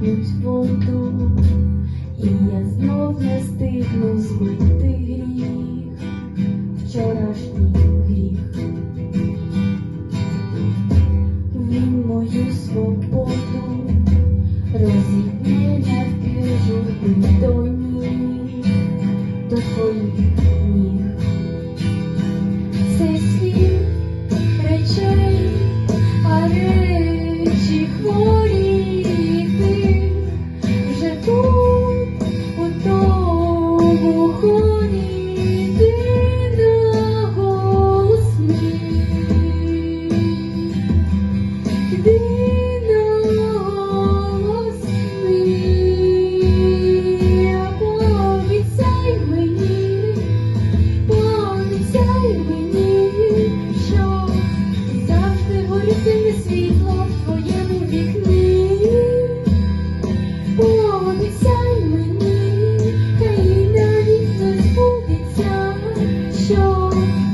п'ють воду, і я знов не стигну змити гріх, вчорашній гріх. Він мою свободу розігне навпіжу до ніг, до твоїх ніг. Цей речей, а речі хворі. show.